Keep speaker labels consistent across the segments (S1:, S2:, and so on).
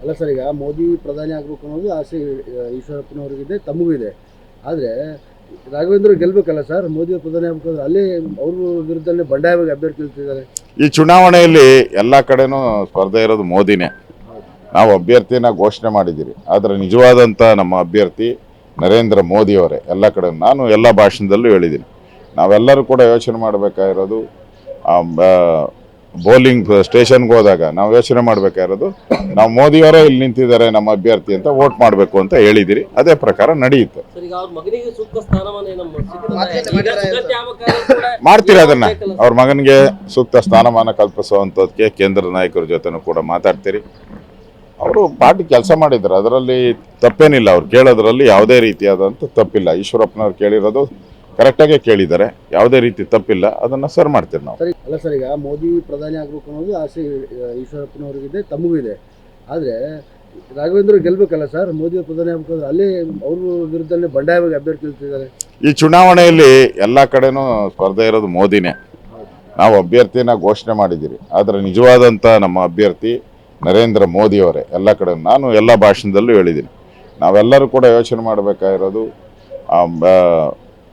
S1: ಅಲ್ಲ ಸರ್, ಈಗ ಮೋದಿ ಪ್ರಧಾನಿ ಆಗಬೇಕು ಅನ್ನೋದು ಆಸೆ ಈಶ್ವರಪ್ಪನವ್ರಿಗಿದೆ, ತಮಗೂ ಇದೆ. ಆದರೆ ರಾಘವೇಂದ್ರ ಗೆಲ್ಬೇಕಲ್ಲ ಸರ್? ಮೋದಿ ಪ್ರಧಾನಿ ಆಗ್ಬೇಕು ಅಂದ್ರೆ ಅಲ್ಲೇ ಅವ್ರ ವಿರುದ್ಧನೇ ಬಂಡಾಯವಾಗಿ ಅಭ್ಯರ್ಥಿ ನಿಲ್ತಿದ್ದಾರೆ.
S2: ಈ ಚುನಾವಣೆಯಲ್ಲಿ ಎಲ್ಲ ಕಡೆನೂ ಸ್ಪರ್ಧೆ ಇರೋದು ಮೋದಿನೇ. ನಾವು ಅಭ್ಯರ್ಥಿನ ಘೋಷಣೆ ಮಾಡಿದ್ದೀರಿ. ಆದರೆ ನಿಜವಾದಂಥ ನಮ್ಮ ಅಭ್ಯರ್ಥಿ ನರೇಂದ್ರ ಮೋದಿಯವರೇ ಎಲ್ಲ ಕಡೆ ನಾನು ಎಲ್ಲ ಭಾಷಣದಲ್ಲೂ ಹೇಳಿದ್ದೀನಿ. ನಾವೆಲ್ಲರೂ ಕೂಡ ಯೋಚನೆ ಮಾಡಬೇಕಾಗಿರೋದು ಬೌಲಿಂಗ್ ಸ್ಟೇಷನ್ಗೆ ಹೋದಾಗ ನಾವು ಯೋಚನೆ ಮಾಡಬೇಕಾಗಿರೋದು ನಾವು ಮೋದಿಯವರೇ ಇಲ್ಲಿ ನಿಂತಿದ್ದಾರೆ ನಮ್ಮ ಅಭ್ಯರ್ಥಿ ಅಂತ ವೋಟ್ ಮಾಡಬೇಕು ಅಂತ ಹೇಳಿದಿರಿ. ಅದೇ ಪ್ರಕಾರ ನಡೆಯುತ್ತೆ. ಮಾಡ್ತೀರಾ ಅದನ್ನ? ಅವ್ರ ಮಗನಿಗೆ ಸೂಕ್ತ ಸ್ಥಾನಮಾನ ಕಲ್ಪಿಸುವಂಥದ್ದಕ್ಕೆ ಕೇಂದ್ರ ನಾಯಕರ ಜೊತೆನೂ ಕೂಡ ಮಾತಾಡ್ತೀರಿ. ಅವರು ಪಾರ್ಟಿ ಕೆಲಸ ಮಾಡಿದ್ದಾರೆ ಅದರಲ್ಲಿ ತಪ್ಪೇನಿಲ್ಲ. ಅವ್ರು ಕೇಳೋದ್ರಲ್ಲಿ ಯಾವುದೇ ರೀತಿಯಾದಂಥ ತಪ್ಪಿಲ್ಲ. ಈಶ್ವರಪ್ಪನವ್ರು ಕೇಳಿರೋದು ಕರೆಕ್ಟಾಗೇ ಕೇಳಿದ್ದಾರೆ. ಯಾವುದೇ ರೀತಿ ತಪ್ಪಿಲ್ಲ. ಅದನ್ನು ಸರ್ ಮಾಡ್ತೀವಿ ನಾವು.
S1: ಸರಿ ಅಲ್ಲ ಸರ್ ಈಗ ಮೋದಿ ಪ್ರಧಾನಿ ಆಗಬೇಕು ಅನ್ನೋದು ಆಸೆ ಈಶ್ವರಪ್ಪನವ್ರಿಗಿದೆ ತಮಗೂ ಇದೆ ಆದರೆ ರಾಘವೇಂದ್ರ ಗೆಲ್ಬೇಕಲ್ಲ ಸರ್? ಮೋದಿ ಪ್ರಧಾನಿ ಆಗಬೇಕಂದ್ರೆ ಅಲ್ಲೇ ಅವ್ರ ವಿರುದ್ಧನೇ ಬಂಡಾಯವಾಗಿ ಅಭ್ಯರ್ಥಿ ನಿಲ್ತಿದ್ದಾರೆ.
S2: ಈ ಚುನಾವಣೆಯಲ್ಲಿ ಎಲ್ಲ ಕಡೆನೂ ಸ್ಪರ್ಧೆ ಇರೋದು ಮೋದಿನೇ. ನಾವು ಅಭ್ಯರ್ಥಿನ ಘೋಷಣೆ ಮಾಡಿದ್ದೀರಿ. ಆದರೆ ನಿಜವಾದಂಥ ನಮ್ಮ ಅಭ್ಯರ್ಥಿ ನರೇಂದ್ರ ಮೋದಿಯವರೇ ಎಲ್ಲ ಕಡೆ ನಾನು ಎಲ್ಲ ಭಾಷಣದಲ್ಲೂ ಹೇಳಿದ್ದೀನಿ. ನಾವೆಲ್ಲರೂ ಕೂಡ ಯೋಚನೆ ಮಾಡಬೇಕಾಗಿರೋದು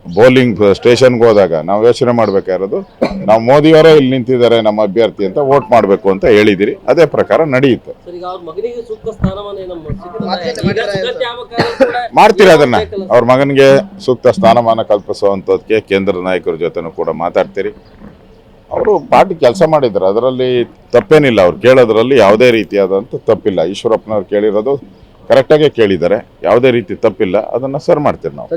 S2: ಬೌಲಿಂಗ್ ಸ್ಟೇಷನ್ಗೆ ಹೋದಾಗ ನಾವು ಯೋಚನೆ ಮಾಡಬೇಕಾಗಿರೋದು ನಾವು ಮೋದಿಯವರೇ ಇಲ್ಲಿ ನಿಂತಿದ್ದಾರೆ ನಮ್ಮ ಅಭ್ಯರ್ಥಿ ಅಂತ ವೋಟ್ ಮಾಡಬೇಕು ಅಂತ ಹೇಳಿದಿರಿ. ಅದೇ ಪ್ರಕಾರ ನಡೆಯುತ್ತೆ.
S3: ಸರ್ ಈಗ ಅವ್ರ ಮಗನಿಗೆ ಸೂಕ್ತ ಸ್ಥಾನಮಾನ ಏನಮ್ಮ ಸಿಕ್ಕಿದೆ?
S4: ಮಾತುಕತೆ
S3: ಈಗ
S4: ಮಾಡಿದ್ದಾರೆ
S3: ಕೂಡ
S2: ಮಾಡ್ತೀರಾ ಅದನ್ನ? ಅವ್ರ ಮಗನಿಗೆ ಸೂಕ್ತ ಸ್ಥಾನಮಾನ ಕಲ್ಪಿಸುವಂಥದ್ದಕ್ಕೆ ಕೇಂದ್ರ ನಾಯಕರ ಜೊತೆನೂ ಕೂಡ ಮಾತಾಡ್ತೀರಿ. ಅವರು ಪಾರ್ಟಿ ಕೆಲಸ ಮಾಡಿದ್ದಾರೆ ಅದರಲ್ಲಿ ತಪ್ಪೇನಿಲ್ಲ. ಅವ್ರು ಕೇಳೋದ್ರಲ್ಲಿ ಯಾವುದೇ ರೀತಿಯಾದಂಥ ತಪ್ಪಿಲ್ಲ. ಈಶ್ವರಪ್ಪನವ್ರು ಕೇಳಿರೋದು ಕರೆಕ್ಟಾಗೇ ಕೇಳಿದ್ದಾರೆ. ಯಾವುದೇ ರೀತಿ ತಪ್ಪಿಲ್ಲ. ಅದನ್ನು ಸರ್ ಮಾಡ್ತೀರಿ ನಾವು.